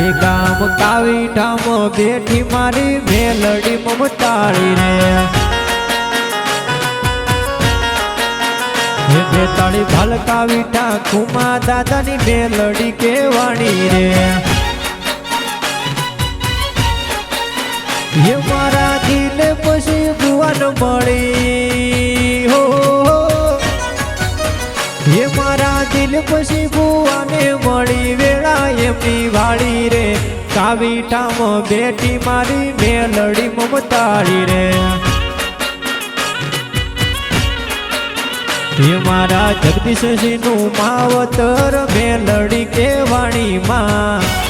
એ ગામ કાવી ઠામ બેઠી મારી મેલડી મમતાળી રે. હે બેતાળી ભાલકા વિઠા કુમા દાદાની મેલડી કેવાણી રે. હે મારા દિલ પછી ભુવન મળી હો. હે મારા દિલ પછી ભુવાને મળી, વેળા એમની વાળી રે કાવીટામ બેટી મારી, મેલડી મમતાળી રે. હે મારા જગદીશજીનું માવતર, મેલડી કેવાણી માં